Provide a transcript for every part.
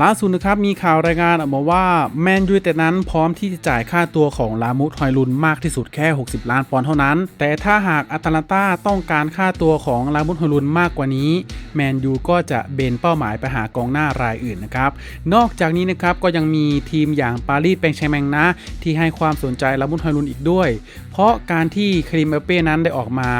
ล่าสุดนะครับมีข่าวรายงานออกมาว่าแมนยูแต่นั้นพร้อมที่จะจ่ายค่าตัวของลามุดฮอยลุนมากที่สุดแค่ 60 ล้านปอนด์เท่านั้น แต่ถ้าหากอาตาลนตาต้องการค่าตัวของลามุดฮอยลุนมากกว่านี้ แมนยูก็จะเบนเป้าหมายไปหากองหน้ารายอื่นนะครับ นอกจากนี้นะครับก็ยังมีทีมอย่างปารีสแปงแชงแมงนะ ที่ให้ความสนใจลามุดฮอยลุนอีกด้วย เพราะการที่ครีมเอเป้นั้นได้ออกมา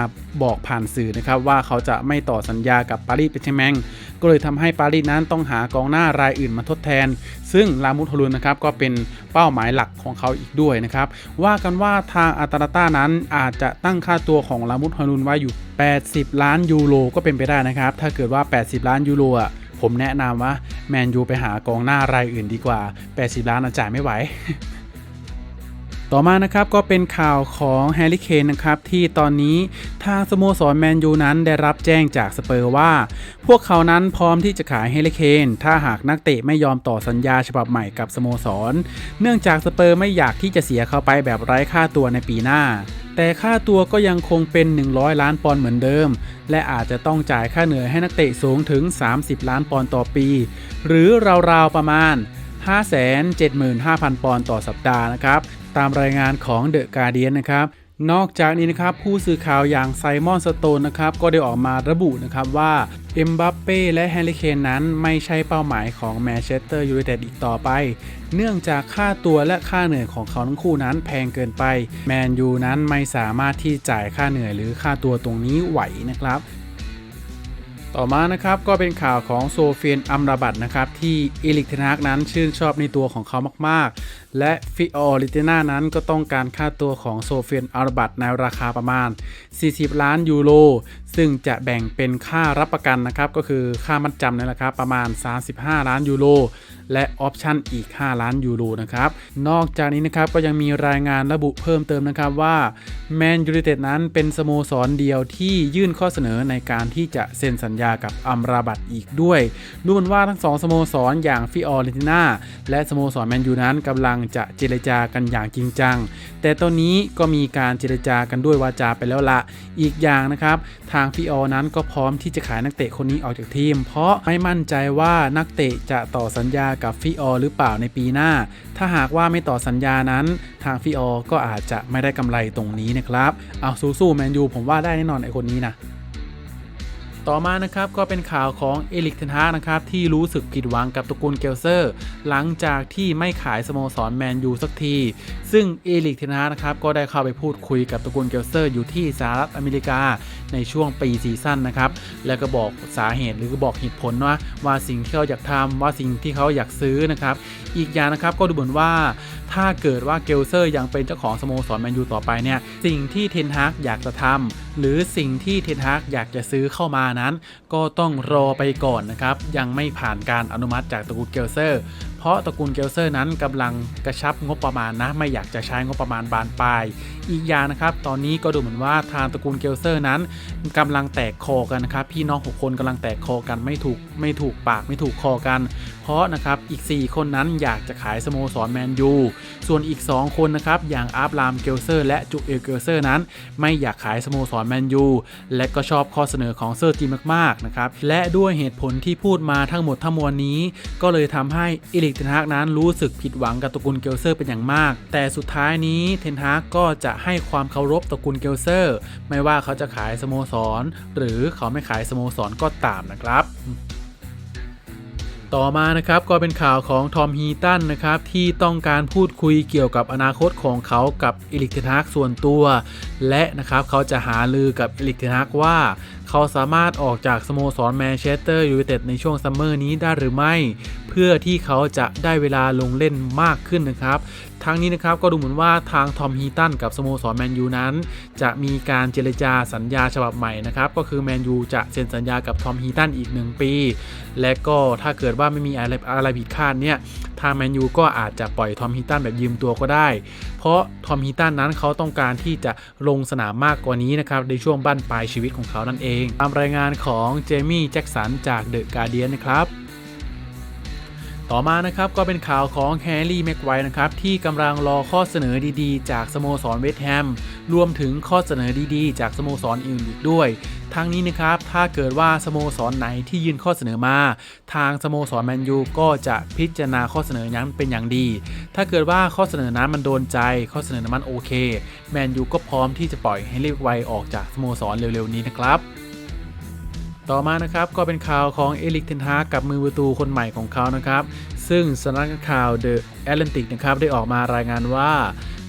บอกผ่านสื่อนะครับว่าเขาจะไม่ต่อสัญญากับปารีสแปงแชงแมง ก็เลยทำให้ปารีสนั้นต้องหากองหน้ารายอื่นมาทดแทน ซึ่งลามุทฮอลุนนะครับก็เป็นเป้าหมายหลักของเขาอีกด้วยนะครับ ว่ากันว่าทางอาตาลาต้านั้นอาจจะตั้งค่าตัวของลามุทฮอลุนไว้อยู่ 80 ล้านยูโรก็เป็นไปได้นะครับ ถ้าเกิดว่า 80 ล้านยูโรอะผมแนะนำว่าแมนยูไปหากองหน้ารายอื่นดีกว่า 80 ล้านอาจ่ายไม่ไหว ต่อมานะครับก็เป็นข่าวของแฮร์รี่เคนนะครับที่ตอนนี้ทางสโมสรแมนยูนั้นได้รับแจ้งจากสเปอร์ว่า พวกเขานั้นพร้อมที่จะขายแฮร์รี่เคนถ้าหากนักเตะไม่ยอมต่อสัญญาฉบับใหม่กับสโมสร เนื่องจากสเปอร์ไม่อยากที่จะเสียเขาไปแบบไร้ค่าตัวในปีหน้าแต่ค่าตัวก็ยังคงเป็น 100 ล้านปอนด์เหมือนเดิม และอาจจะต้องจ่ายค่าเหนื่อยให้นักเตะสูงถึง 30 ล้านปอนด์ต่อปี หรือราวๆประมาณ 575,000 ปอนด์ต่อสัปดาห์นะครับ ตามรายงานของเดอะการเดียนนะครับนอกจากนี้นะครับผู้สื่อข่าวอย่างไซมอนสโตนนะครับก็ได้ออกมาระบุนะครับว่าเอ็มบัปเป้และแฮร์รี่เคนนั้นไม่ใช่เป้าหมายของแมนเชสเตอร์ยูไนเต็ดอีกต่อไป เนื่องจากค่าตัวและค่าเหนื่อยของเขาทั้งคู่นั้นแพงเกินไป แมนยูนั้นไม่สามารถที่จ่ายค่าเหนื่อยหรือค่าตัวตรงนี้ไหวนะครับต่อมานะครับก็เป็นข่าวของโซเฟียนอัมราบัตนะครับที่เอลิกเทนฮากนั้นชื่นชอบในตัวของเขามาก และฟิออริเตนานั้นก็ต้องการค่าตัวของโซเฟียนอัมราบัตในราคาประมาณ 40 ล้านยูโร ซึ่งจะแบ่งเป็นค่ารับประกันนะครับ ก็คือค่ามัดจำนี่แหละครับ ประมาณ 35 ล้านยูโร และออปชั่นอีก 5 ล้านยูโรนะครับ นอกจากนี้นะครับก็ยังมีรายงานระบุเพิ่มเติมนะครับว่าแมนยู i นเต็ดนั้นเป็นสโมสรเดียวที่ยื่นข้อเสนอในการที่จะเซ็นสัญญากับอัมราบัตอีกด้วย ดูเหมือนว่าทั้งสองสโมสรอย่างฟิออริตินาและสโมสรแมนยูนั้นกำลังจะเจรจากันอย่างจริงจัง แต่ตอนนี้ก็มีการเจรจากันด้วยวาจาไปแล้วละ อีกอย่างนะครับ ทางฟิออนั้นก็พร้อมที่จะขายนักเตะคนนี้ออกจากทีม เพราะไม่มั่นใจว่านักเตะจะต่อสัญญากับฟิออหรือเปล่าในปีหน้า ถ้าหากว่าไม่ต่อสัญญานั้น ทางฟิออก็อาจจะไม่ได้กำไรตรงนี้นะครับ เอาสู้ๆแมนยูผมว่าได้แน่นอนไอคนนี้นะ ต่อมานะครับก็เป็นข่าวของเอลิกเทนฮานะครับที่รู้สึกผิดหวังกับตระกูลเกลเซอร์ หลังจากที่ไม่ขายสโมสรแมนยูสักที ซึ่งเอลิกเทนฮานะครับก็ได้เข้าไปพูดคุยกับตระกูลเกลเซอร์อยู่ที่สหรัฐอเมริกา ในช่วงปีซีซั่นนะครับ แล้วก็บอกสาเหตุหรือบอกเหตุผลว่าว่าสิ่งที่เขาอยากทำว่าสิ่งที่เขาอยากซื้อนะครับ อีกอย่างนะครับก็ดูเหมือนว่าถ้าเกิดว่าเกลเซอร์ยังเป็นเจ้าของสโมสรแมนยูต่อไปเนี่ยสิ่งที่เทนฮากอยากจะทำหรือสิ่งที่เทนฮากอยากจะซื้อเข้ามานั้น ก็ต้องรอไปก่อนนะครับ ยังไม่ผ่านการอนุมัติจากตระกูลเกลเซอร์ เพราะตระกูลเกลเซอร์นั้นกำลังกระชับงบประมาณนะ ไม่อยากจะใช้งบประมาณบานปลาย อีกอย่างนะครับ ตอนนี้ก็ดูเหมือนว่าทางตระกูลเกลเซอร์นั้นกำลังแตกคอกันนะครับ พี่น้อง6คนกำลังแตกคอกันไม่ถูกไม่ถูกปากไม่ถูกคอกัน เพราะนะครับอีก 4 คนนั้นอยากจะขายสโมสรแมนยู ส่วนอีก 2 คนนะครับอย่างอาร์ฟรามเกลเซอร์ และจูเอลเกลเซอร์นั้น ไม่อยากขายสโมสรแมนยูและก็ชอบข้อเสนอของเซอร์จีมากๆนะครับและด้วยเหตุผลที่พูดมาทั้งหมดทั้งมวลนี้ ก็เลยทำให้อิลิกเทนฮากนั้นรู้สึกผิดหวังกับตระกูลเกลเซอร์เป็นอย่างมาก แต่สุดท้ายนี้เทนฮากก็จะให้ความเคารพตระกูลเกลเซอร์ ไม่ว่าเขาจะขายสโมสร หรือเขาไม่ขายสโมสรก็ตามนะครับต่อมานะครับก็เป็นข่าวของทอมฮีตันนะครับที่ต้องการพูดคุยเกี่ยวกับอนาคตของเขากับอิลิกเทนฮากส่วนตัว และนะครับเขาจะหาลือกับอิลิกเทนฮากว่า เขาสามารถออกจากสโมสรแมนเชสเตอร์ยูไนเต็ดในช่วงซัมเมอร์นี้ได้หรือไม่ เพื่อที่เขาจะได้เวลาลงเล่นมากขึ้นนะครับทั้งนี้นะครับก็ดูเหมือนว่าทางทอมฮีตันกับสโมสรแมนยูนั้น จะมีการเจรจาสัญญาฉบับใหม่นะครับก็คือแมนยูจะเซ็นสัญญากับทอมฮีตันอีก 1 ปี และก็ถ้าเกิดว่าไม่มีอะไรอะไรผิดคาดเนี่ย ทางแมนยูก็อาจจะปล่อยทอมฮิตันแบบยืมตัวก็ได้ เพราะทอมฮิตันนั้นเขาต้องการที่จะลงสนามมากกว่านี้นะครับในช่วงบั้นปลายชีวิตของเขานั่นเอง ตามรายงานของเจมี่แจ็กสันจากเดอะการเดียนนะครับ ต่อมานะครับก็เป็นข่าวของแฮร์รี่แม็กไวร์นะครับที่กำลังรอข้อเสนอดีๆ จากสโมสรเวสต์แฮมรวมถึงข้อเสนอดีๆ จากสโมสรอื่นอีกด้วยทั้งนี้นะครับ ถ้าเกิดว่าสโมสรไหนที่ยื่นข้อเสนอมา ทางสโมสรแมนยูก็จะพิจารณาข้อเสนอนั้นเป็นอย่างดี ถ้าเกิดว่าข้อเสนอนั้นมันโดนใจ ข้อเสนอนั้นมันโอเค แมนยูก็พร้อมที่จะปล่อยให้เรียกไวออกจากสโมสรเร็วๆนี้นะครับ ต่อมานะครับก็เป็นข่าวของเอลิกเทนฮากกับมือประตูคนใหม่ของเขานะครับ ซึ่งสำนักข่าว The Atlantic นะครับได้ออกมารายงานว่า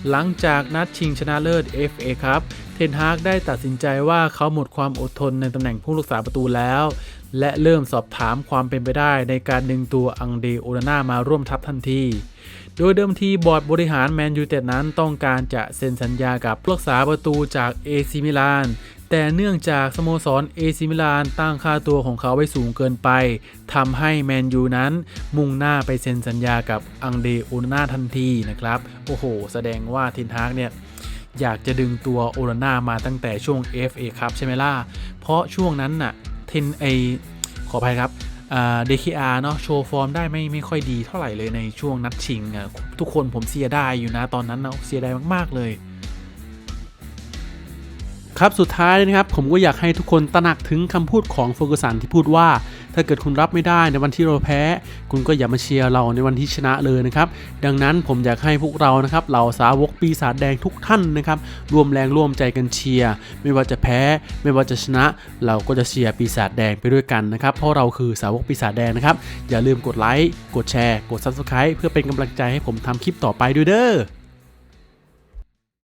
หลังจากนัดชิงชนะเลิศ FA ครับเทนฮากได้ตัดสินใจว่าเขาหมดความอดทนในตำแหน่งผู้รักษาประตูแล้ว และเริ่มสอบถามความเป็นไปได้ในการดึงตัวอังเดโอนาน่ามาร่วมทัพทันทีโดยเดิมทีบอร์ดบริหารแมนยูเต็ดนั้นต้องการจะเซ็นสัญญากับผู้รักษาประตูจากเอซิมิลาน แต่เนื่องจากสโมสรเอซิมิลานตั้งค่าตัวของเขาไว้สูงเกินไปทำให้แมนยูนั้น มุ่งหน้าไปเซ็นสัญญากับอังเดโอนาน่าทันทีนะครับ โอ้โห แสดงว่าทินฮากเนี่ยอยากจะดึงตัวโอนาน่ามาตั้งแต่ช่วง FA ครับใช่ไหมล่ะ เพราะช่วงนั้นน่ะเทนไอขออภัยครับเดคีอาร์เนาะโชว์ฟอร์มได้ไม่ไม่ค่อยดีเท่าไหร่เลยในช่วงนัดชิงอะทุกคนผมเสียดายอยู่นะตอนนั้นเนาะเสียดายมาก ๆ เลย ครับสุดท้ายนะครับผมก็อยากให้ทุกคนตระหนักถึงคำพูดของเฟอร์กูสันที่พูดว่า ถ้าเกิดคุณรับไม่ได้ในวันที่เราแพ้ คุณก็อย่ามาเชียร์เราในวันที่ชนะเลยนะครับดังนั้นผมอยากให้พวกเรานะครับเหล่าสาวกปีศาจแดงทุกท่านนะครับร่วมแรงร่วมใจกันเชียร์ไม่ว่าจะแพ้ ไม่ว่าจะชนะ เราก็จะเชียร์ปีศาจแดงไปด้วยกันนะครับเพราะเราคือสาวกปีศาจแดงนะครับอย่าลืมกดไลค์กดแชร์ กด Subscribe เพื่อเป็นกำลังใจให้ผมทำคลิปต่อไปด้วยเด้อ